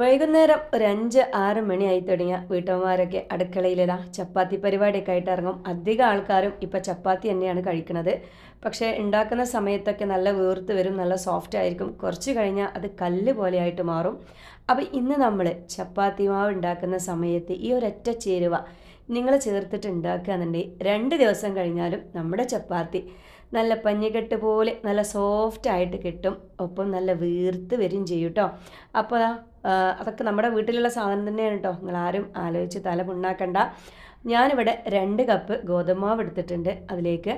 വൈകുന്നേരം ഒരു അഞ്ച് ആറ് മണിയായി തുടങ്ങിയ വീട്ടമ്മമാരൊക്കെ അടുക്കളയിലിതാ ചപ്പാത്തി പരിപാടിയൊക്കെ ആയിട്ട് ഇറങ്ങും. അധികം ആൾക്കാരും ഇപ്പോൾ ചപ്പാത്തി തന്നെയാണ് കഴിക്കുന്നത്. പക്ഷേ ഉണ്ടാക്കുന്ന സമയത്തൊക്കെ നല്ല വീർത്ത് വരും നല്ല സോഫ്റ്റ് ആയിരിക്കും. കുറച്ച് കഴിഞ്ഞാൽ അത് കല്ല് പോലെയായിട്ട് മാറും. അപ്പോൾ ഇന്ന് നമ്മൾ ചപ്പാത്തി മാവ് ഉണ്ടാക്കുന്ന സമയത്ത് ഈ ഒരൊറ്റ ചേരുവ നിങ്ങൾ ചേർത്തിട്ട് ഉണ്ടാക്കുക എന്നുണ്ടെങ്കിൽ രണ്ട് ദിവസം കഴിഞ്ഞാലും നമ്മുടെ ചപ്പാത്തി നല്ല പഞ്ഞിക്കെട്ട് പോലെ നല്ല സോഫ്റ്റ് ആയിട്ട് കിട്ടും. ഒപ്പം നല്ല വീർത്ത് വരും ചെയ്യും കേട്ടോ അപ്പോൾ അതൊക്കെ നമ്മുടെ വീട്ടിലുള്ള സാധനം തന്നെയാണ് കേട്ടോ നിങ്ങൾ ആരും ആലോചിച്ച് തല പുണ്ണാക്കണ്ട. ഞാനിവിടെ രണ്ട് കപ്പ് ഗോതമ്പാവ് എടുത്തിട്ടുണ്ട്. അതിലേക്ക്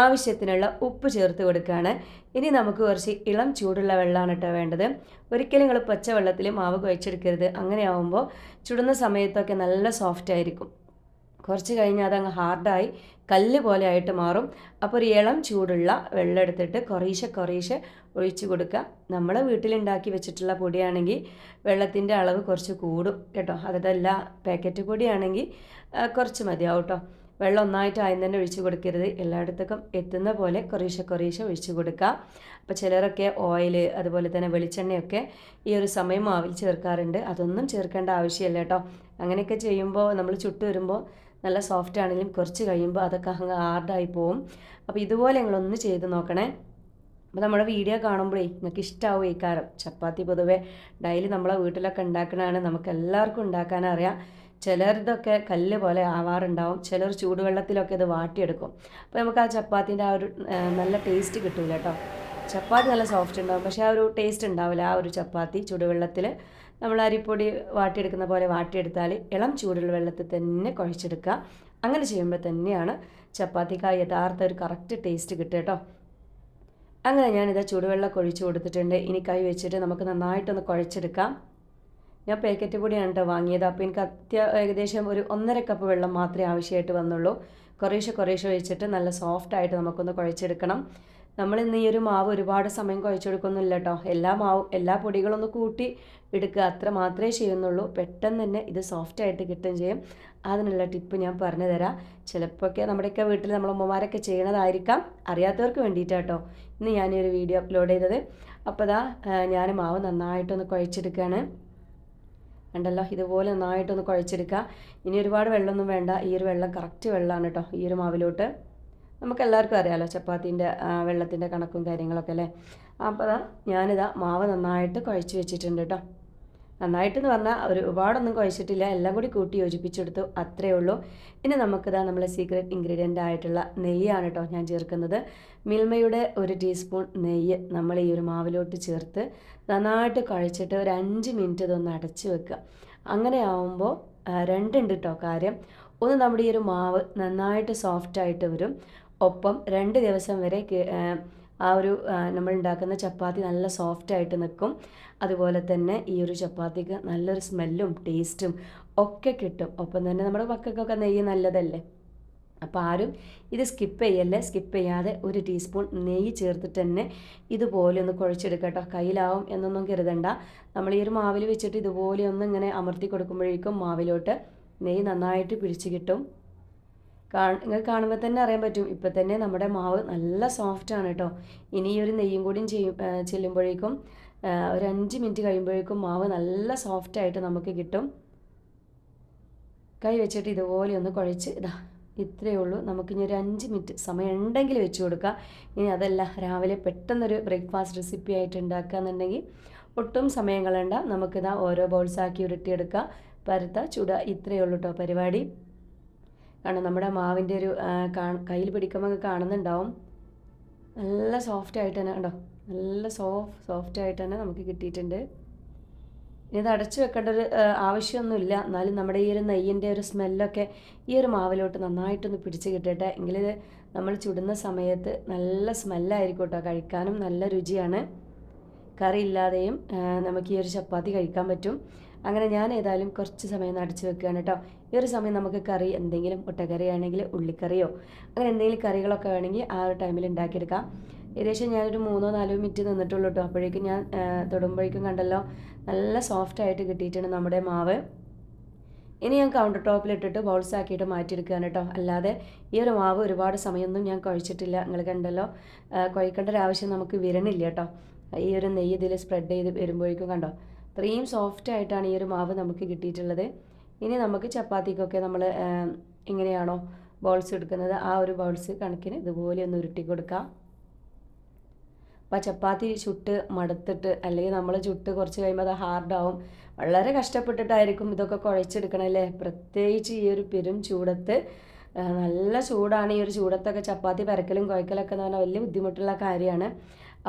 ആവശ്യത്തിനുള്ള ഉപ്പ് ചേർത്ത് കൊടുക്കുകയാണ് ഇനി നമുക്ക് കുറച്ച് ഇളം ചൂടുള്ള വെള്ളമാണ് കേട്ടോ വേണ്ടത്. ഒരിക്കലും നിങ്ങൾ പച്ച വെള്ളത്തിൽ മാവ് കുഴച്ചെടുക്കരുത്. അങ്ങനെ ആവുമ്പോൾ ചുടുന്ന സമയത്തൊക്കെ നല്ല സോഫ്റ്റ് ആയിരിക്കും. കുറച്ച് കഴിഞ്ഞാൽ അതങ്ങ് ഹാർഡായി കല്ല് പോലെ ആയിട്ട് മാറും. അപ്പോൾ ഒരു ഇളം ചൂടുള്ള വെള്ളം എടുത്തിട്ട് കുറേശ്ശെ കുറേശ്ശെ ഒഴിച്ച് കൊടുക്കുക. നമ്മൾ വീട്ടിലുണ്ടാക്കി വെച്ചിട്ടുള്ള പൊടിയാണെങ്കിൽ വെള്ളത്തിന്റെ അളവ് കുറച്ച് കൂടും കേട്ടോ. അതല്ല പാക്കറ്റ് പൊടിയാണെങ്കിൽ കുറച്ച് മതിയാവും കേട്ടോ. വെള്ളം ഒന്നായിട്ട് ആദ്യം തന്നെ ഒഴിച്ച് കൊടുക്കരുത്. എല്ലായിടത്തേക്കും എത്തുന്ന പോലെ കുറേശ്ശെ കുറേശ്ശെ ഒഴിച്ച് കൊടുക്കുക. അപ്പോൾ ചിലരൊക്കെ ഓയിൽ അതുപോലെ തന്നെ വെളിച്ചെണ്ണയൊക്കെ ഈ ഒരു സമയം മാവിൽ ചേർക്കാറുണ്ട്. അതൊന്നും ചേർക്കേണ്ട ആവശ്യമില്ല കേട്ടോ. അങ്ങനെയൊക്കെ ചെയ്യുമ്പോൾ നമ്മൾ ചുട്ട് വരുമ്പോൾ നല്ല സോഫ്റ്റ് ആണെങ്കിലും കുറച്ച് കഴിയുമ്പോൾ അതൊക്കെ അങ്ങ് ഹാർഡായി പോവും. അപ്പോൾ ഇതുപോലെ നിങ്ങളൊന്ന് ചെയ്ത് നോക്കണേ. അപ്പോൾ നമ്മുടെ വീഡിയോ കാണുമ്പോഴേ നിങ്ങൾക്ക് ഇഷ്ടമാവും ഈ കാരം. ചപ്പാത്തി പൊതുവേ ഡെയിലി നമ്മളെ വീട്ടിലൊക്കെ ഉണ്ടാക്കണതാണ്. നമുക്ക് എല്ലാവർക്കും ഉണ്ടാക്കാനറിയാം ചിലർതൊക്കെ കല്ല് പോലെ ആവാറുണ്ടാവും. ചിലർ ചൂടുവെള്ളത്തിലൊക്കെ ഇത് വാട്ടിയെടുക്കും. അപ്പോൾ നമുക്ക് ആ ചപ്പാത്തിന്റെ ആ ഒരു നല്ല ടേസ്റ്റ് കിട്ടൂല കേട്ടോ. ചപ്പാത്തി നല്ല സോഫ്റ്റ് ഉണ്ടാവും. പക്ഷേ ആ ഒരു ടേസ്റ്റ് ഉണ്ടാവില്ല ആ ഒരു ചപ്പാത്തി ചൂടുവെള്ളത്തിൽ നമ്മൾ അരിപ്പൊടി വാട്ടിയെടുക്കുന്ന പോലെ വാട്ടിയെടുത്താൽ ഇളം ചൂടുള്ള വെള്ളത്തിൽ തന്നെ കുഴച്ചെടുക്കുക. അങ്ങനെ ചെയ്യുമ്പോൾ തന്നെയാണ് ചപ്പാത്തിക്ക് ആ യഥാർത്ഥ ഒരു കറക്റ്റ് ടേസ്റ്റ് കിട്ടുക കേട്ടോ. അങ്ങനെ ഞാനിത് ചൂടുവെള്ളം കുഴിച്ചു കൊടുത്തിട്ടുണ്ട്. ഇനി കൈ വെച്ചിട്ട് നമുക്ക് നന്നായിട്ടൊന്ന് കുഴച്ചെടുക്കാം. ഞാൻ പാക്കറ്റ് പൊടിയാണ് കേട്ടോ വാങ്ങിയത്. അപ്പോൾ എനിക്ക് അത്യ ഏകദേശം ഒരു ഒന്നര കപ്പ് വെള്ളം മാത്രമേ ആവശ്യമായിട്ട് വന്നുള്ളൂ. കുറേശ്ശെ കുറേശ്ശെ വെച്ചിട്ട് നല്ല സോഫ്റ്റായിട്ട് നമുക്കൊന്ന് കുഴച്ചെടുക്കണം. നമ്മൾ ഇന്ന് ഈ ഒരു മാവ് ഒരുപാട് സമയം കുഴച്ചെടുക്കുന്നില്ല കേട്ടോ. എല്ലാ മാവും എല്ലാ പൊടികളൊന്ന് കൂട്ടി എടുക്കുക. അത്ര മാത്രമേ ചെയ്യുന്നുള്ളൂ. പെട്ടെന്ന് തന്നെ ഇത് സോഫ്റ്റ് ആയിട്ട് കിട്ടുകയും ചെയ്യും. അതിനുള്ള ടിപ്പ് ഞാൻ പറഞ്ഞു തരാം. ചിലപ്പോഴൊക്കെ നമ്മുടെയൊക്കെ വീട്ടിൽ നമ്മൾ ഉമ്മമാരൊക്കെ ചെയ്യണതായിരിക്കാം. അറിയാത്തവർക്ക് വേണ്ടിയിട്ടാട്ടോ ഇന്ന് ഒരു വീഡിയോ അപ്ലോഡ് ചെയ്തത്. അപ്പോൾ ദാ ഞാൻ മാവ് നന്നായിട്ടൊന്ന് കുഴച്ചെടുക്കുകയാണ്. ഉണ്ടല്ലോ ഇതുപോലെ നന്നായിട്ടൊന്ന് കുഴച്ചെടുക്കുക. ഇനി ഒരുപാട് വെള്ളമൊന്നും വേണ്ട. ഈ ഒരു വെള്ളം കറക്റ്റ് വെള്ളമാണ് കേട്ടോ ഈ ഒരു മാവിലോട്ട്. നമുക്ക് എല്ലാവർക്കും അറിയാമല്ലോ ചപ്പാത്തിന്റെ വെള്ളത്തിന്റെ കണക്കും കാര്യങ്ങളൊക്കെ അല്ലേ? അപ്പോൾ ഞാനിതാ മാവ് നന്നായിട്ട് കുഴച്ച് വെച്ചിട്ടുണ്ട് കേട്ടോ നന്നായിട്ടെന്ന് പറഞ്ഞാൽ ഒരു ഒരുപാടൊന്നും കുഴച്ചിട്ടില്ല. എല്ലാം കൂടി കൂട്ടി യോജിപ്പിച്ചെടുത്തു. അത്രയേ ഉള്ളൂ. ഇനി നമുക്കിതാ നമ്മളെ സീക്രട്ട് ഇൻഗ്രീഡിയന്റ് ആയിട്ടുള്ള നെയ്യാണ് കേട്ടോ ഞാൻ ചേർക്കുന്നത്. മിൽമയുടെ ഒരു ടീസ്പൂൺ നെയ്യ് നമ്മൾ ഈ ഒരു മാവിലോട്ട് ചേർത്ത് നന്നായിട്ട് കുഴച്ചിട്ട് ഒരു അഞ്ച് മിനിറ്റ് ഇതൊന്ന് അടച്ച് വെക്കുക. അങ്ങനെ ആവുമ്പോൾ രണ്ടുണ്ട് കേട്ടോ കാര്യം. ഒന്ന് നമ്മുടെ ഈ ഒരു മാവ് നന്നായിട്ട് സോഫ്റ്റായിട്ട് വരും. ഒപ്പം രണ്ട് ദിവസം വരെ ആ, ഒരു നമ്മൾ ഉണ്ടാക്കുന്ന ചപ്പാത്തി നല്ല സോഫ്റ്റ് ആയിട്ട് നിൽക്കും അതുപോലെ തന്നെ ഈ ഒരു ചപ്പാത്തിക്ക് നല്ലൊരു സ്മെല്ലും ടേസ്റ്റും ഒക്കെ കിട്ടും. ഒപ്പം തന്നെ നമ്മുടെ മക്കൾക്കൊക്കെ നെയ്യ് നല്ലതല്ലേ? അപ്പോൾ ആരും ഇത് സ്കിപ്പ് ചെയ്യല്ലേ? സ്കിപ്പ് ചെയ്യാതെ ഒരു ടീസ്പൂൺ നെയ്യ് ചേർത്തിട്ട് തന്നെ ഇതുപോലെ ഒന്ന് കുഴച്ചെടുക്കട്ടോ കേട്ടോ. കയ്യിലാവും എന്നൊന്നും കരുതണ്ട. നമ്മൾ ഈ ഒരു മാവിൽ വെച്ചിട്ട് ഇതുപോലെ ഒന്ന് ഇങ്ങനെ അമർത്തി കൊടുക്കുമ്പോഴേക്കും മാവിലോട്ട് നെയ്യ് നന്നായിട്ട് പിടിച്ച് കിട്ടും. നിങ്ങൾക്ക് കാണുമ്പോൾ തന്നെ അറിയാൻ പറ്റും. ഇപ്പം തന്നെ നമ്മുടെ മാവ് നല്ല സോഫ്റ്റാണ് കേട്ടോ ഇനി ഈ ഒരു നെയ്യും കൂടിയും ചെയ്യും ചെല്ലുമ്പോഴേക്കും ഒരു അഞ്ച് മിനിറ്റ് കഴിയുമ്പോഴേക്കും മാവ് നല്ല സോഫ്റ്റായിട്ട് നമുക്ക് കിട്ടും. കൈ വെച്ചിട്ട് ഇതുപോലെ ഒന്ന് കുഴച്ച് ഇതാ ഇത്രയേ ഉള്ളൂ. നമുക്കിനി ഒരു അഞ്ച് മിനിറ്റ് സമയം ഉണ്ടെങ്കിൽ വെച്ച് കൊടുക്കുക ഇനി അതല്ല രാവിലെ പെട്ടെന്നൊരു ബ്രേക്ക്ഫാസ്റ്റ് റെസിപ്പി ആയിട്ട് ഉണ്ടാക്കുക എന്നുണ്ടെങ്കിൽ ഒട്ടും സമയം കളണ്ട നമുക്കിതാ ഓരോ ബൗൾസാക്കി ഉരുട്ടിയെടുക്കുക പരുത്ത ചുട ഇത്രയേ ഉള്ളൂ കേട്ടോ പരിപാടി. കാരണം നമ്മുടെ മാവിന്റെ ഒരു കയ്യിൽ പിടിക്കുമ്പോൾ കാണുന്നുണ്ടാവും. നല്ല സോഫ്റ്റ് ആയിട്ട് തന്നെ കണ്ടോ? നല്ല സോഫ്റ്റ് സോഫ്റ്റ് ആയിട്ട് തന്നെ നമുക്ക് കിട്ടിയിട്ടുണ്ട്. ഇനി ഇത് അടച്ചു വെക്കേണ്ട ഒരു ആവശ്യമൊന്നുമില്ല. എന്നാലും നമ്മുടെ ഈ ഒരു നെയ്യിന്റെ ഒരു സ്മെല്ലൊക്കെ ഈ ഒരു മാവിലോട്ട് നന്നായിട്ടൊന്ന് പിടിച്ച് കിട്ടട്ടെ. എങ്കിലിത് നമ്മൾ ചുടുന്ന സമയത്ത് നല്ല സ്മെല്ലായിരിക്കും കേട്ടോ കഴിക്കാനും നല്ല രുചിയാണ്. കറി ഇല്ലാതെയും നമുക്ക് ഈ ഒരു ചപ്പാത്തി കഴിക്കാൻ പറ്റും. അങ്ങനെ ഞാൻ ഏതായാലും കുറച്ച് സമയം അടച്ചു വെക്കുകയാണ് കേട്ടോ. ഈ ഒരു സമയം നമുക്ക് കറി എന്തെങ്കിലും മുട്ടക്കറി ആണെങ്കിൽ ഉള്ളിക്കറിയോ അങ്ങനെ എന്തെങ്കിലും കറികളൊക്കെ വേണമെങ്കിൽ ആ ഒരു ടൈമിൽ ഉണ്ടാക്കിയെടുക്കാം. ഏകദേശം ഞാനൊരു മൂന്നോ നാലോ മിനിറ്റ് നിന്നിട്ടുള്ളൂ കേട്ടോ. അപ്പോഴേക്കും ഞാൻ തൊടുമ്പോഴേക്കും കണ്ടല്ലോ നല്ല സോഫ്റ്റ് ആയിട്ട് കിട്ടിയിട്ടുണ്ട് നമ്മുടെ മാവ്. ഇനി ഞാൻ കൗണ്ടർ ടോപ്പിലിട്ടിട്ട് ബൗൾസ് ആക്കിയിട്ട് മാറ്റിയെടുക്കുകയാണ് കേട്ടോ. അല്ലാതെ ഈ ഒരു മാവ് ഒരുപാട് സമയമൊന്നും ഞാൻ കുഴച്ചിട്ടില്ല. നിങ്ങൾ കണ്ടല്ലോ കുഴക്കേണ്ട ഒരു ആവശ്യം നമുക്ക് വരണില്ല കേട്ടോ. ഈ ഒരു നെയ്യ് ഇതിൽ സ്പ്രെഡ് ചെയ്ത് വരുമ്പോഴേക്കും കണ്ടോ ഇത്രയും സോഫ്റ്റ് ആയിട്ടാണ് ഈ ഒരു മാവ് നമുക്ക് കിട്ടിയിട്ടുള്ളത്. ഇനി നമുക്ക് ചപ്പാത്തിക്കൊക്കെ നമ്മൾ എങ്ങനെയാണോ ബോൾസ് എടുക്കുന്നത് ആ ഒരു ബോൾസ് കണക്കിന് ഇതുപോലെ ഒന്ന് ഉരുട്ടി കൊടുക്കാം. അപ്പോൾ ചപ്പാത്തി ചുട്ട് മടുത്തിട്ട് അല്ലെങ്കിൽ നമ്മൾ ചുട്ട് കുറച്ച് കഴിയുമ്പോൾ അത് ഹാർഡാവും വളരെ കഷ്ടപ്പെട്ടിട്ടായിരിക്കും ഇതൊക്കെ കുഴച്ചെടുക്കണമല്ലേ പ്രത്യേകിച്ച് ഈ ഒരു പെരും ചൂടത്ത് നല്ല ചൂടാണ് ഈ ഒരു ചൂടത്തൊക്കെ ചപ്പാത്തി പരക്കലും കുഴക്കലൊക്കെ എന്ന് പറഞ്ഞാൽ വലിയ ബുദ്ധിമുട്ടുള്ള കാര്യമാണ്.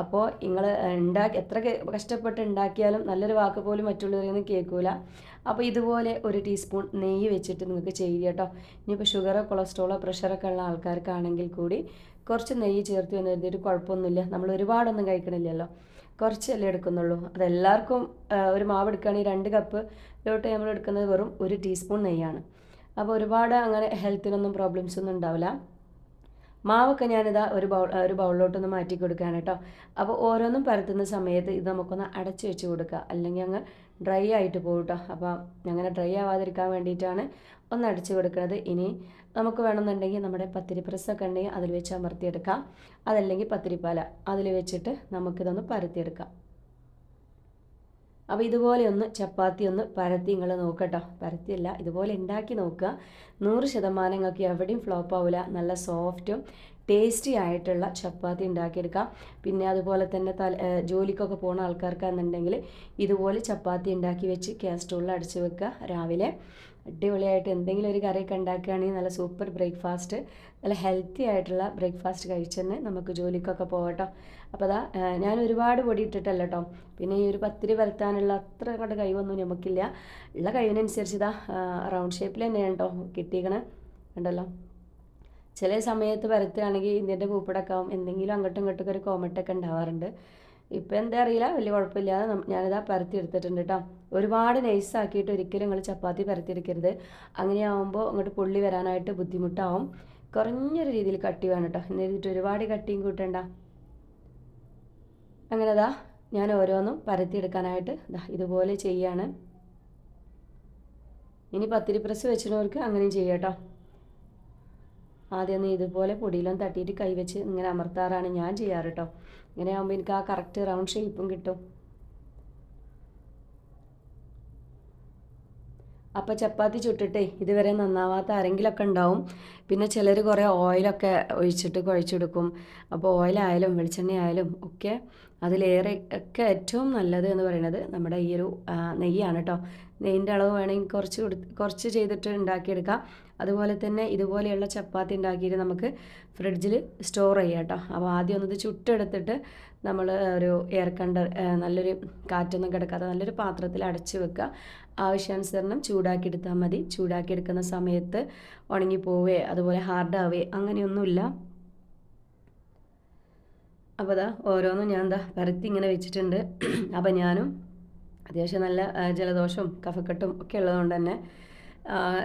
അപ്പോൾ നിങ്ങൾ ഉണ്ടാക്കി എത്ര കഷ്ടപ്പെട്ട് ഉണ്ടാക്കിയാലും നല്ലൊരു വാക്ക് പോലും മറ്റുള്ളവരൊന്നും കേൾക്കൂല അപ്പോൾ ഇതുപോലെ ഒരു ടീസ്പൂൺ നെയ്യ് വെച്ചിട്ട് നിങ്ങൾക്ക് ചെയ്യുക കേട്ടോ. ഇനിയിപ്പോൾ ഷുഗറോ കൊളസ്ട്രോളോ പ്രഷറൊക്കെ ഉള്ള ആൾക്കാർക്കാണെങ്കിൽ കൂടി കുറച്ച് നെയ്യ് ചേർത്ത് എന്ന് കരുതിയിട്ട് കുഴപ്പമൊന്നുമില്ല. നമ്മൾ ഒരുപാടൊന്നും കഴിക്കണില്ലല്ലോ. കുറച്ചല്ലേ എടുക്കുന്നുള്ളൂ. അതെല്ലാവർക്കും ഒരു മാവ് എടുക്കുകയാണെങ്കിൽ രണ്ട് കപ്പ് ലോട്ട് നമ്മൾ എടുക്കുന്നത് വെറും ഒരു ടീസ്പൂൺ നെയ്യാണ്. അപ്പോൾ ഒരുപാട് അങ്ങനെ ഹെൽത്തിനൊന്നും പ്രോബ്ലംസ് ഒന്നും ഉണ്ടാവില്ല. മാവൊക്കെ ഞാനിതാ ഒരു ബൗൾ ഒരു ബൗളിലോട്ടൊന്ന് മാറ്റി കൊടുക്കുകയാണ് കേട്ടോ അപ്പോൾ ഓരോന്നും പരത്തുന്ന സമയത്ത് ഇത് നമുക്കൊന്ന് അടച്ചു വെച്ച് കൊടുക്കുക അല്ലെങ്കിൽ അങ്ങ് ഡ്രൈ ആയിട്ട് പോകും കേട്ടോ അപ്പോൾ അങ്ങനെ ഡ്രൈ ആവാതിരിക്കാൻ വേണ്ടിയിട്ടാണ് ഒന്ന് അടച്ചു കൊടുക്കുന്നത്. ഇനി നമുക്ക് വേണമെന്നുണ്ടെങ്കിൽ നമ്മുടെ പത്തിരി പ്രസ്സൊക്കെ ഉണ്ടെങ്കിൽ അതിൽ വെച്ച് അമർത്തിയെടുക്കാം. അതല്ലെങ്കിൽ പത്തിരിപ്പാല അതിൽ വെച്ചിട്ട് നമുക്കിതൊന്ന് പരത്തിയെടുക്കാം. അപ്പോൾ ഇതുപോലെ ഒന്ന് ചപ്പാത്തി ഒന്ന് പരത്തി നിങ്ങൾ നോക്കട്ടോ. പരത്തിയല്ല ഇതുപോലെ ഉണ്ടാക്കി നോക്കുക. നൂറ് ശതമാനം നിങ്ങൾക്ക് എവിടെയും ഫ്ലോപ്പ് ആവില്ല നല്ല സോഫ്റ്റും ടേസ്റ്റി ആയിട്ടുള്ള ചപ്പാത്തി ഉണ്ടാക്കിയെടുക്കാം പിന്നെ അതുപോലെ തന്നെ തല ജോലിക്കൊക്കെ പോകുന്ന ആൾക്കാർക്കാണെന്നുണ്ടെങ്കിൽ ഇതുപോലെ ചപ്പാത്തി ഉണ്ടാക്കി വെച്ച് ഗ്യാസ് അടിച്ച് വെക്കുക രാവിലെ. അടിപൊളിയായിട്ട് എന്തെങ്കിലും ഒരു കറിയൊക്കെ ഉണ്ടാക്കുകയാണെങ്കിൽ നല്ല സൂപ്പർ ബ്രേക്ക്ഫാസ്റ്റ് നല്ല ഹെൽത്തി ആയിട്ടുള്ള ബ്രേക്ക്ഫാസ്റ്റ് കഴിച്ചെന്ന് നമുക്ക് ജോലിക്കൊക്കെ പോകട്ടോ അപ്പോൾ അതാ ഞാൻ ഒരുപാട് പൊടി ഇട്ടിട്ടല്ല കേട്ടോ പിന്നെ ഈ ഒരു പത്തിരി വരുത്താനുള്ള അത്ര കണ്ട് കഴിവൊന്നും നമുക്കില്ല. ഉള്ള കഴിവിനനുസരിച്ച് ഇതാ റൗണ്ട് ഷേപ്പിൽ തന്നെയാണ് കേട്ടോ കിട്ടിയിക്കണേ. ഉണ്ടല്ലോ ചില സമയത്ത് പരത്തുകയാണെങ്കിൽ ഇതിന്റെ പൂപ്പിടൊക്കെ എന്തെങ്കിലും അങ്ങോട്ടും ഇങ്ങോട്ടും ഒരു കോമറ്റൊക്കെ ഉണ്ടാവാറുണ്ട്. ഇപ്പം എന്താ അറിയില്ല വലിയ കുഴപ്പമില്ലാതെ ഞാനിതാ പരത്തി എടുത്തിട്ടുണ്ട് കേട്ടോ ഒരുപാട് നൈസാക്കിയിട്ട് ഒരിക്കലും നിങ്ങൾ ചപ്പാത്തി പരത്തിയെടുക്കരുത്. അങ്ങനെയാവുമ്പോൾ അങ്ങോട്ട് പുള്ളി വരാനായിട്ട് ബുദ്ധിമുട്ടാവും. കുറഞ്ഞൊരു രീതിയിൽ കട്ടി വേണം കേട്ടോ എന്നിട്ട് ഒരുപാട് കട്ടിയും കൂട്ടണ്ട. അങ്ങനെ അതാ ഞാൻ ഓരോന്നും പരത്തിയെടുക്കാനായിട്ട് ഇതുപോലെ ചെയ്യാണ്. ഇനി പത്തിരി പ്രസ് വെച്ചിട്ടവർക്ക് അങ്ങനെയും ചെയ്യാം കേട്ടോ ആദ്യം ഇതുപോലെ പൊടിയിലും തട്ടിയിട്ട് കൈവച്ച് ഇങ്ങനെ അമർത്താറാണ് ഞാൻ ചെയ്യാറ് കേട്ടോ ഇങ്ങനെ ആകുമ്പോൾ എനിക്ക് ആ കറക്റ്റ് റൗണ്ട് ഷേപ്പും കിട്ടും. അപ്പോൾ ചപ്പാത്തി ചുട്ടിട്ടേ ഇതുവരെ നന്നാവാത്ത ആരെങ്കിലുമൊക്കെ ഉണ്ടാവും. പിന്നെ ചിലർ കുറേ ഓയിലൊക്കെ ഒഴിച്ചിട്ട് കുഴച്ചെടുക്കും. അപ്പോൾ ഓയിലായാലും വെളിച്ചെണ്ണ ഒക്കെ അതിലേറെ ഒക്കെ ഏറ്റവും നല്ലത് എന്ന് പറയുന്നത് നമ്മുടെ ഈ ഒരു നെയ്യാണ് കേട്ടോ നെയ്യിന്റെ അളവ് വേണമെങ്കിൽ കുറച്ച് കുറച്ച് ചെയ്തിട്ട് ഉണ്ടാക്കിയെടുക്കാം. അതുപോലെ തന്നെ ഇതുപോലെയുള്ള ചപ്പാത്തി ഉണ്ടാക്കിയിട്ട് നമുക്ക് ഫ്രിഡ്ജിൽ സ്റ്റോർ ചെയ്യാം കേട്ടോ. അപ്പോൾ ആദ്യം ഒന്നത് ചുട്ടെടുത്തിട്ട് നമ്മൾ ഒരു എയർ കണ്ടർ നല്ലൊരു കാറ്റൊന്നും കിടക്കാതെ നല്ലൊരു പാത്രത്തിൽ അടച്ചു വെക്കുക. ആവശ്യാനുസരണം ചൂടാക്കി എടുത്താൽ മതി. ചൂടാക്കി എടുക്കുന്ന സമയത്ത് ഉണങ്ങിപ്പോവേ അതുപോലെ ഹാർഡാവേ അങ്ങനെയൊന്നുമില്ല. അപ്പോൾ അതാ ഓരോന്നും ഞാൻ എന്താ പരത്തി ഇങ്ങനെ വെച്ചിട്ടുണ്ട്. അപ്പോൾ ഞാനും അത്യാവശ്യം നല്ല ജലദോഷവും കഫക്കെട്ടും ഒക്കെ ഉള്ളതുകൊണ്ട് തന്നെ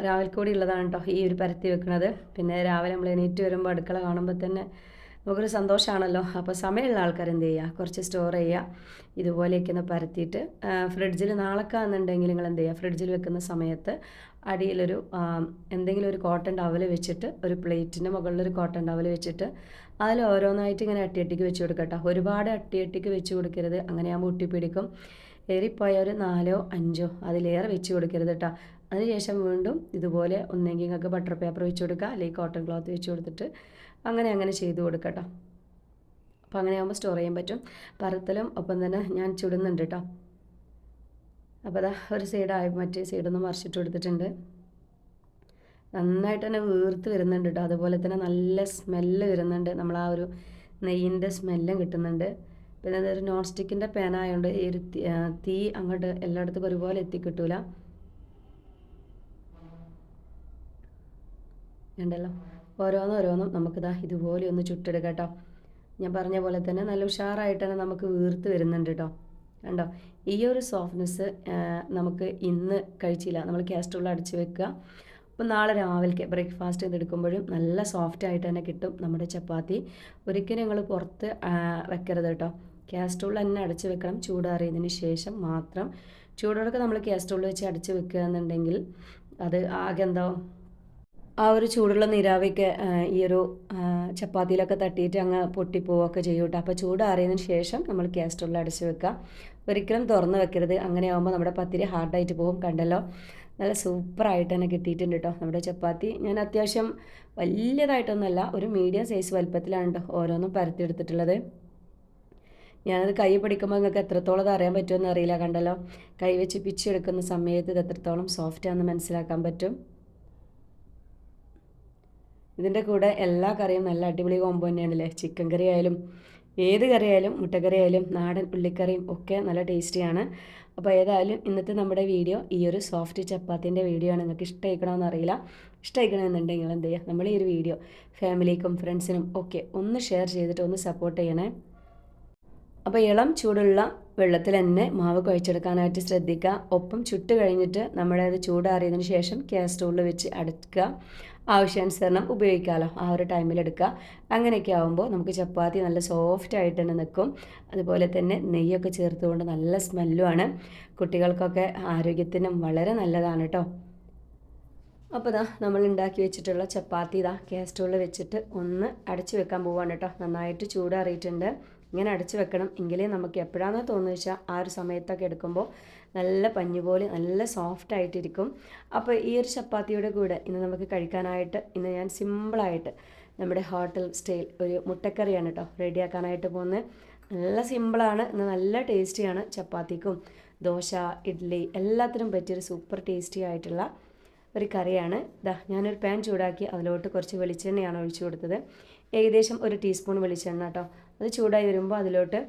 രാവിലെ കൂടി ഉള്ളതാണ് കേട്ടോ ഈ ഒരു പരത്തി വെക്കുന്നത് പിന്നെ രാവിലെ നമ്മൾ എണീറ്റ് വരുമ്പോൾ അടുക്കള കാണുമ്പോൾ തന്നെ നമുക്കൊരു സന്തോഷമാണല്ലോ അപ്പോൾ സമയമുള്ള ആൾക്കാർ എന്ത് ചെയ്യുക കുറച്ച് സ്റ്റോർ ചെയ്യുക ഇതുപോലെയൊക്കെ ഒന്ന് പരത്തിയിട്ട് ഫ്രിഡ്ജിൽ നാളെക്കാന്നുണ്ടെങ്കിൽ നിങ്ങൾ എന്ത് ചെയ്യുക ഫ്രിഡ്ജിൽ വെക്കുന്ന സമയത്ത് അടിയിലൊരു എന്തെങ്കിലും ഒരു കോട്ടൺ ടവൽ വെച്ചിട്ട് ഒരു പ്ലേറ്റിന്റെ മുകളിലൊരു കോട്ടൺ ടവൽ വെച്ചിട്ട് അതിൽ ഓരോന്നായിട്ട് ഇങ്ങനെ അട്ടിയട്ടിക്ക് വെച്ച് കൊടുക്കട്ടോ ഒരുപാട് അട്ടിയട്ടിക്ക് വെച്ച് കൊടുക്കരുത്. അങ്ങനെയാകുമ്പോൾ ഒട്ടിപ്പിടിക്കും ഏറിപ്പോയ ഒരു നാലോ അഞ്ചോ അതിലേറെ വെച്ച് കൊടുക്കരുത് കേട്ടോ അതിനുശേഷം വീണ്ടും ഇതുപോലെ ഒന്നെങ്കിൽ നിങ്ങൾക്ക് ബട്ടർ പേപ്പർ വെച്ച് കൊടുക്കുക അല്ലെങ്കിൽ കോട്ടൺ ക്ലോത്ത് വെച്ച് കൊടുത്തിട്ട് അങ്ങനെ അങ്ങനെ ചെയ്ത് കൊടുക്കട്ടോ അപ്പോൾ അങ്ങനെ ആകുമ്പോൾ സ്റ്റോർ ചെയ്യാൻ പറ്റും. പരത്തലും ഒപ്പം തന്നെ ഞാൻ ചുടുന്നുണ്ട് കേട്ടോ അപ്പോൾ അതാ ഒരു സൈഡായി മറ്റേ സൈഡൊന്ന് മറിച്ചിട്ട് കൊടുത്തിട്ടുണ്ട്. നന്നായിട്ട് തന്നെ വീർത്ത് വരുന്നുണ്ട് കേട്ടോ അതുപോലെ തന്നെ നല്ല സ്മെല്ല് വരുന്നുണ്ട്. നമ്മൾ ആ ഒരു നെയ്യിന്റെ സ്മെല്ലും കിട്ടുന്നുണ്ട്. പിന്നെ അതൊരു നോൺ സ്റ്റിക്കിന്റെ പാനായതുകൊണ്ട് ഈ ഒരു തീ അങ്ങോട്ട് എല്ലായിടത്തും ഒരുപോലെ എത്തിക്കിട്ടൂല. ഉണ്ടല്ലോ. ഓരോന്നും ഓരോന്നും നമുക്കിതാ ഇതുപോലെ ഒന്ന് ചുട്ടെടുക്കാം കേട്ടോ. ഞാൻ പറഞ്ഞ പോലെ തന്നെ നല്ല ഉഷാറായിട്ട് തന്നെ നമുക്ക് വീർത്ത് വരുന്നുണ്ട് കേട്ടോ. കണ്ടോ? ഈ ഒരു സോഫ്റ്റ്നെസ് നമുക്ക് ഇന്ന് കഴിച്ചില്ല. നമ്മൾ കാസ്ട്രോൾ അടിച്ച് വെക്കുക. അപ്പം നാളെ രാവിലെ ബ്രേക്ക്ഫാസ്റ്റ് ചെയ്തെടുക്കുമ്പോഴും നല്ല സോഫ്റ്റ് ആയിട്ട് തന്നെ കിട്ടും നമ്മുടെ ചപ്പാത്തി. ഒരിക്കലും നിങ്ങൾ പുറത്ത് വെക്കരുത് കേട്ടോ. കാസ്ട്രോൾ തന്നെ അടച്ച് വെക്കണം. ചൂടാറിയതിന് ശേഷം മാത്രം. ചൂടോടൊക്കെ നമ്മൾ കാസ്ട്രോൾ വെച്ച് അടച്ച് വെക്കുക എന്നുണ്ടെങ്കിൽ അത് ആകെ എന്താവും? ആ ഒരു ചൂടുള്ള നീരാവിയൊക്കെ ഈ ഒരു ചപ്പാത്തിയിലൊക്കെ തട്ടിയിട്ട് അങ്ങ് പൊട്ടിപ്പോവുകയൊക്കെ ചെയ്യും അപ്പോൾ ചൂടാറിയതിന് ശേഷം നമ്മൾ കാസ്ട്രോളിൽ അടച്ചു വെക്കുക. ഒരിക്കലും തുറന്ന് വെക്കരുത്. അങ്ങനെ ആകുമ്പോൾ നമ്മുടെ പത്തിരി ഹാർഡായിട്ട് പോകും കണ്ടല്ലോ? നല്ല സൂപ്പറായിട്ട് തന്നെ കിട്ടിയിട്ടുണ്ട് കേട്ടോ നമ്മുടെ ചപ്പാത്തി. ഞാൻ അത്യാവശ്യം വലിയതായിട്ടൊന്നുമല്ല ഒരു മീഡിയം സൈസ് വലുപ്പത്തിലാണ് കേട്ടോ ഓരോന്നും പരത്തിയെടുത്തിട്ടുള്ളത്. ഞാനത് കൈ പിടിക്കുമ്പോൾ നിങ്ങൾക്ക് എത്രത്തോളം അറിയാൻ പറ്റുമെന്ന് അറിയില്ല കണ്ടല്ലോ? കൈ വെച്ച് പിച്ചെടുക്കുന്ന സമയത്ത് ഇത് എത്രത്തോളം സോഫ്റ്റ് ആണെന്ന് മനസ്സിലാക്കാൻ പറ്റും. ഇതിന്റെ കൂടെ എല്ലാ കറിയും നല്ല അടിപൊളി കോമ്പോ തന്നെയാണല്ലേ. ചിക്കൻ കറി ആയാലും ഏത് കറി ആയാലും മുട്ടക്കറി ആയാലും നാടൻ ഉള്ളിക്കറിയും ഒക്കെ നല്ല ടേസ്റ്റിയാണ് അപ്പോൾ ഏതായാലും ഇന്നത്തെ നമ്മുടെ വീഡിയോ ഈ ഒരു സോഫ്റ്റ് ചപ്പാത്തിന്റെ വീഡിയോ ആണ്. നിങ്ങൾക്ക് ഇഷ്ടമായിക്കണമെന്ന് അറിയില്ല. ഇഷ്ടമായിക്കണമെന്നുണ്ടെങ്കിൽ എന്ത് ചെയ്യുക നമ്മൾ ഈ ഒരു വീഡിയോ ഫാമിലിക്കും ഫ്രണ്ട്സിനും ഒക്കെ ഒന്ന് ഷെയർ ചെയ്തിട്ട് ഒന്ന് സപ്പോർട്ട് ചെയ്യണേ. അപ്പോൾ ഇളം ചൂടുള്ള വെള്ളത്തിൽ തന്നെ മാവ് കുഴച്ചെടുക്കാനായിട്ട് ശ്രദ്ധിക്കുക. ഒപ്പം ചുട്ട് കഴിഞ്ഞിട്ട് നമ്മളത് ചൂടാറിയതിന് ശേഷം ഗ്യാസ് സ്റ്റോവിൽ വെച്ച് അടക്കുക. ആവശ്യാനുസരണം ഉപയോഗിക്കാമല്ലോ ആ ഒരു ടൈമിൽ എടുക്കുക. അങ്ങനെയൊക്കെ ആകുമ്പോൾ നമുക്ക് ചപ്പാത്തി നല്ല സോഫ്റ്റ് ആയിട്ട് തന്നെ നിൽക്കും. അതുപോലെ തന്നെ നെയ്യൊക്കെ ചേർത്തുകൊണ്ട് നല്ല സ്മെല്ലുമാണ് കുട്ടികൾക്കൊക്കെ ആരോഗ്യത്തിനും വളരെ നല്ലതാണ് കേട്ടോ അപ്പോൾ ഇതാ നമ്മൾ ഉണ്ടാക്കി വെച്ചിട്ടുള്ള ചപ്പാത്തി ഇതാ ഗ്യാസ് സ്റ്റോവിൽ വെച്ചിട്ട് ഒന്ന് അടച്ചു വെക്കാൻ പോവാണ് കേട്ടോ നന്നായിട്ട് ചൂടാറിയിട്ടുണ്ട്. ഇങ്ങനെ അടച്ചു വെക്കണം. എങ്കിലേ നമുക്ക് എപ്പോഴാണെന്ന് തോന്നുന്നു വെച്ചാൽ ആ ഒരു സമയത്തൊക്കെ എടുക്കുമ്പോൾ നല്ല പഞ്ഞു പോലെ നല്ല സോഫ്റ്റ് ആയിട്ടിരിക്കും. അപ്പോൾ ഈ ഒരു ചപ്പാത്തിയുടെ കൂടെ ഇന്ന് നമുക്ക് കഴിക്കാനായിട്ട് ഇന്ന് ഞാൻ സിമ്പിളായിട്ട് നമ്മുടെ ഹോട്ടൽ സ്റ്റൈൽ ഒരു മുട്ടക്കറിയാണ് കേട്ടോ റെഡിയാക്കാനായിട്ട് പോകുന്നത് നല്ല സിമ്പിളാണ് ഇന്ന് നല്ല ടേസ്റ്റിയാണ് ചപ്പാത്തിക്കും. ദോശ ഇഡ്ഡലി എല്ലാത്തിനും പറ്റിയൊരു സൂപ്പർ ടേസ്റ്റി ആയിട്ടുള്ള ഒരു കറിയാണ്. ഇതാ ഞാനൊരു പാൻ ചൂടാക്കി അതിലോട്ട് കുറച്ച് വെളിച്ചെണ്ണയാണ് ഒഴിച്ചു കൊടുത്തത്. ഏകദേശം ഒരു ടീസ്പൂൺ വെളിച്ചെണ്ണ കേട്ടോ അത് ചൂടായി വരുമ്പോൾ അതിലോട്ട്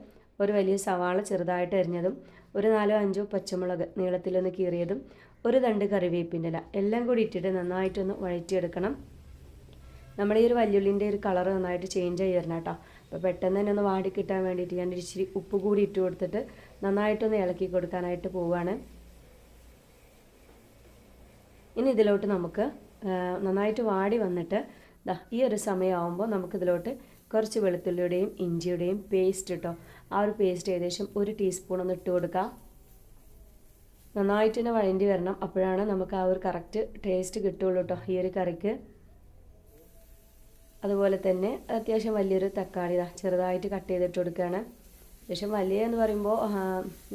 ഒരു വലിയ സവാള ചെറുതായിട്ട് അരിഞ്ഞതും ഒരു നാലോ അഞ്ചോ പച്ചമുളക് നീളത്തിലൊന്ന് കീറിയതും ഒരു തണ്ട് കറിവേപ്പിന്റെ ഇല എല്ലാം കൂടി ഇട്ടിട്ട് നന്നായിട്ടൊന്ന് വഴറ്റിയെടുക്കണം. നമ്മുടെ ഈ ഒരു വല്യുള്ളിന്റെ ഒരു കളർ നന്നായിട്ട് ചേഞ്ച് ആയി വരണം കേട്ടോ അപ്പോൾ പെട്ടെന്ന് തന്നെ ഒന്ന് വാടി കിട്ടാൻ വേണ്ടിയിട്ട് ഞാൻ ഇച്ചിരി ഉപ്പ് കൂടി ഇട്ട് കൊടുത്തിട്ട് നന്നായിട്ടൊന്ന് ഇളക്കി കൊടുക്കാനായിട്ട് പോവുകയാണ് ഇനി ഇതിലോട്ട് നമുക്ക് നന്നായിട്ട് വാടി വന്നിട്ട് ദാ ഈ ഒരു സമയമാകുമ്പോൾ നമുക്കിതിലോട്ട് കുറച്ച് വെളുത്തുള്ളിയുടെയും ഇഞ്ചിയുടെയും പേസ്റ്റ് ഇട്ടോ ആ ഒരു പേസ്റ്റ് ഏകദേശം ഒരു ടീസ്പൂൺ ഒന്ന് ഇട്ട് കൊടുക്കുക നന്നായിട്ട് തന്നെ വഴണ്ടി വരണം. അപ്പോഴാണ് നമുക്ക് ആ ഒരു കറക്റ്റ് ടേസ്റ്റ് കിട്ടുള്ളൂ കേട്ടോ ഈ ഒരു കറിക്ക്. അതുപോലെ തന്നെ അത്യാവശ്യം വലിയൊരു തക്കാളി ചെറുതായിട്ട് കട്ട് ചെയ്തിട്ട് കൊടുക്കുകയാണ് അത്യാവശ്യം വലിയ എന്ന് പറയുമ്പോൾ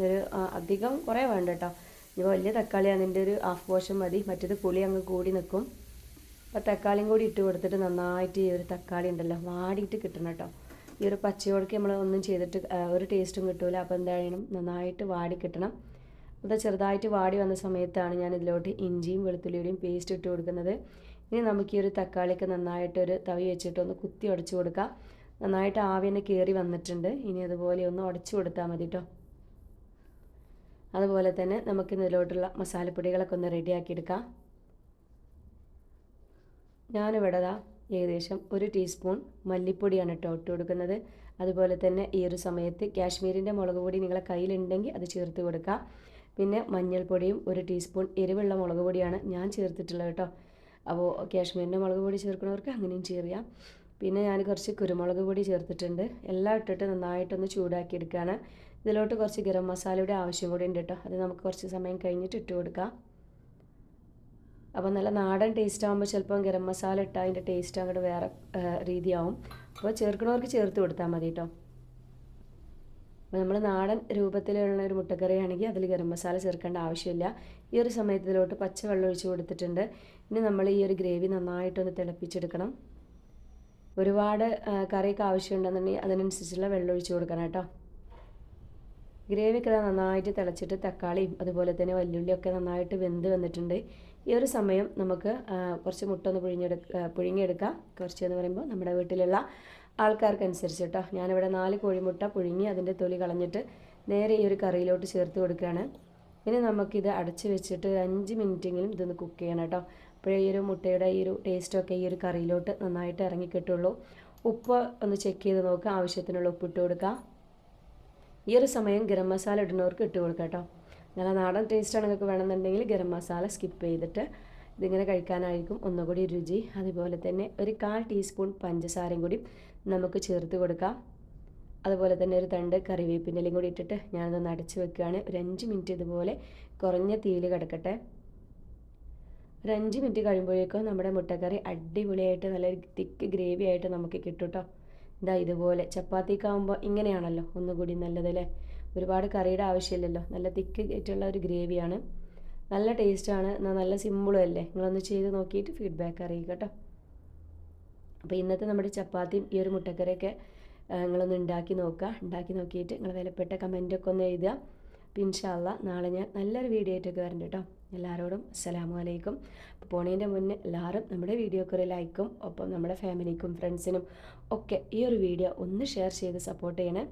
ഒരു അധികം കുറേ വേണ്ട കേട്ടോ ഇനി വലിയ തക്കാളി അതിന്റെ ഒരു ഹാഫ് പോർഷൻ മതി. മറ്റേത് പുളി അങ്ങ് കൂടി നിൽക്കും അപ്പോൾ തക്കാളിയും കൂടി ഇട്ട് കൊടുത്തിട്ട് നന്നായിട്ട് ഈ ഒരു തക്കാളി ഉണ്ടല്ലോ വാടിയിട്ട് കിട്ടണം കേട്ടോ. ഈ ഒരു പച്ചയോടക്ക് നമ്മൾ ഒന്നും ചെയ്തിട്ട് ഒരു ടേസ്റ്റും കിട്ടൂല. അപ്പോൾ എന്തായാലും നന്നായിട്ട് വാടി കിട്ടണം. അത് ചെറുതായിട്ട് വാടി വന്ന സമയത്താണ് ഞാൻ ഇതിലോട്ട് ഇഞ്ചിയും വെളുത്തുള്ളിയുടെയും പേസ്റ്റ് ഇട്ട് കൊടുക്കുന്നത്. ഇനി നമുക്ക് ഈ ഒരു തക്കാളിയൊക്കെ നന്നായിട്ട് ഒരു തവി വെച്ചിട്ട് ഒന്ന് കുത്തി ഉടച്ചു കൊടുക്കാം. നന്നായിട്ട് ആവിനെ കയറി വന്നിട്ടുണ്ട്. ഇനി അതുപോലെ ഒന്ന് ഉടച്ചു കൊടുത്താൽ മതി കേട്ടോ. അതുപോലെ തന്നെ നമുക്ക് ഇതിലോട്ടുള്ള മസാലപ്പൊടികളൊക്കെ ഒന്ന് റെഡിയാക്കിയെടുക്കാം. ഞാനിവിടെ ദാ ഏകദേശം ഒരു ടീസ്പൂൺ മല്ലിപ്പൊടിയാണ് കേട്ടോ ഇട്ട് കൊടുക്കുന്നത്. അതുപോലെ തന്നെ ഈ ഒരു സമയത്ത് കാശ്മീരിന്റെ മുളക് പൊടി നിങ്ങളെ കയ്യിലുണ്ടെങ്കിൽ അത് ചേർത്ത് കൊടുക്കുക പിന്നെ മഞ്ഞൾപ്പൊടിയും ഒരു ടീസ്പൂൺ എരിവുള്ള മുളക് പൊടിയാണ് ഞാൻ ചേർത്തിട്ടുള്ളത് കേട്ടോ. അപ്പോൾ കാശ്മീരിന്റെ മുളക് പൊടി ചേർക്കുന്നവർക്ക് അങ്ങനെയും ചേറിയാം പിന്നെ ഞാൻ കുറച്ച് കുരുമുളക് പൊടി ചേർത്തിട്ടുണ്ട്. എല്ലാം ഇട്ടിട്ട് നന്നായിട്ടൊന്ന് ചൂടാക്കി എടുക്കുകയാണ് ഇതിലോട്ട് കുറച്ച് ഗരം മസാലയുടെ ആവശ്യം കൂടി ഉണ്ട് കേട്ടോ. അത് നമുക്ക് കുറച്ച് സമയം കഴിഞ്ഞിട്ട് ഇട്ട് കൊടുക്കാം. അപ്പോൾ നല്ല നാടൻ ടേസ്റ്റ് ആകുമ്പോൾ ചിലപ്പം ഗരം മസാല ഇട്ടാൽ അതിന്റെ ടേസ്റ്റ് അങ്ങോട്ട് വേറെ രീതിയാവും. അപ്പോൾ ചേർക്കണവർക്ക് ചേർത്ത് കൊടുത്താൽ മതി കേട്ടോ. അപ്പോൾ നമ്മൾ നാടൻ രൂപത്തിലുള്ള ഒരു മുട്ടക്കറിയാണെങ്കിൽ അതിൽ ഗരം മസാല ചേർക്കേണ്ട ആവശ്യമില്ല. ഈ ഒരു സമയത്തിലോട്ട് പച്ചവെള്ളം ഒഴിച്ച് കൊടുത്തിട്ടുണ്ട്. ഇനി നമ്മൾ ഈ ഒരു ഗ്രേവി നന്നായിട്ടൊന്ന് തിളപ്പിച്ചെടുക്കണം. ഒരുപാട് കറിയൊക്കെ ആവശ്യമുണ്ടെന്നുണ്ടെങ്കിൽ അതിനനുസരിച്ചുള്ള വെള്ളം ഒഴിച്ച് കൊടുക്കണം കേട്ടോ. ഗ്രേവിയൊക്കെ നന്നായിട്ട് തിളച്ചിട്ട് തക്കാളിയും അതുപോലെ തന്നെ വല്ലുള്ളിയൊക്കെ നന്നായിട്ട് വെന്ത് വന്നിട്ടുണ്ട്. ഈ ഒരു സമയം നമുക്ക് കുറച്ച് മുട്ട ഒന്ന് പുഴിഞ്ഞെടുക്ക പുഴുങ്ങിയെടുക്കാം. കുറച്ച് എന്ന് പറയുമ്പോൾ നമ്മുടെ വീട്ടിലുള്ള ആൾക്കാർക്കനുസരിച്ച് കേട്ടോ. ഞാനിവിടെ നാല് കോഴിമുട്ട പുഴുങ്ങി അതിന്റെ തൊലി കളഞ്ഞിട്ട് നേരെ ഈ ഒരു കറിയിലോട്ട് ചേർത്ത് കൊടുക്കുകയാണ്. ഇനി നമുക്കിത് അടച്ച് വെച്ചിട്ട് ഒരു അഞ്ച് മിനിറ്റെങ്കിലും ഇതൊന്ന് കുക്ക് ചെയ്യണം കേട്ടോ. അപ്പോഴേ ഈ ഒരു മുട്ടയുടെ ഈ ഒരു ടേസ്റ്റൊക്കെ ഈ ഒരു കറിയിലോട്ട് നന്നായിട്ട് ഇറങ്ങിക്കിട്ടുള്ളൂ. ഉപ്പ് ഒന്ന് ചെക്ക് ചെയ്ത് നോക്കുക. ആവശ്യത്തിനുള്ള ഉപ്പിട്ട് കൊടുക്കുക ഈ ഒരു സമയം ഗരം മസാല ഇടുന്നവർക്ക് ഇട്ട് കൊടുക്കാം കേട്ടോ. നല്ല നാടൻ ടേസ്റ്റാണ് നിങ്ങൾക്ക് വേണമെന്നുണ്ടെങ്കിൽ ഗരം മസാല സ്കിപ്പ് ചെയ്തിട്ട് ഇതിങ്ങനെ കഴിക്കാനായിരിക്കും. ഒന്നുകൂടി രുചി. അതുപോലെ തന്നെ ഒരു കാൽ ടീസ്പൂൺ പഞ്ചസാരയും കൂടി നമുക്ക് ചേർത്ത് കൊടുക്കാം. അതുപോലെ തന്നെ ഒരു തണ്ട് കറിവേപ്പിന്റെലും കൂടി ഇട്ടിട്ട് ഞാനതൊന്ന് അടച്ച് വെക്കുകയാണ്. ഒരു അഞ്ച് മിനിറ്റ് ഇതുപോലെ കുറഞ്ഞ തീയിൽ കിടക്കട്ടെ. ഒരു അഞ്ച് മിനിറ്റ് കഴിയുമ്പോഴേക്കും നമ്മുടെ മുട്ടക്കറി അടിപൊളിയായിട്ട് നല്ല തിക്ക് ഗ്രേവി ആയിട്ട് നമുക്ക് കിട്ടും കേട്ടോ. ഇതാ ഇതുപോലെ ചപ്പാത്തിക്കാവുമ്പോൾ ഇങ്ങനെയാണല്ലോ ഒന്നുകൂടി നല്ലതല്ലേ? ഒരുപാട് കറിയുടെ ആവശ്യമില്ലല്ലോ. നല്ല തിക്ക് ആയിട്ടുള്ള ഒരു ഗ്രേവിയാണ്. നല്ല ടേസ്റ്റാണ്. നല്ല സിമ്പിളും അല്ലേ? നിങ്ങളൊന്ന് ചെയ്ത് നോക്കിയിട്ട് ഫീഡ്ബാക്ക് അറിയിക്കുക കേട്ടോ. അപ്പോൾ ഇന്നത്തെ നമ്മുടെ ചപ്പാത്തിയും ഈ ഒരു മുട്ടക്കറിയൊക്കെ നിങ്ങളൊന്ന് ഉണ്ടാക്കി നോക്കുക ഉണ്ടാക്കി നോക്കിയിട്ട് നിങ്ങൾ വിലപ്പെട്ട കമന്റൊക്കെ ഒന്ന് എഴുതുക. പിൻഷാള്ള നാളെ ഞാൻ നല്ലൊരു വീഡിയോ ആയിട്ടൊക്കെ വരണ്ട് കേട്ടോ. എല്ലാവരോടും അസ്സലാമു അലൈക്കും. പോണേന്റെ മുന്നേ എല്ലാവരും നമ്മുടെ വീഡിയോക്ക് ഒരു ലൈക്കും ഒപ്പം നമ്മുടെ ഫാമിലിക്കും ഫ്രണ്ട്സിനും ഒക്കെ ഈ ഒരു വീഡിയോ ഒന്ന് ഷെയർ ചെയ്ത് സപ്പോർട്ട് ചെയ്യണേ.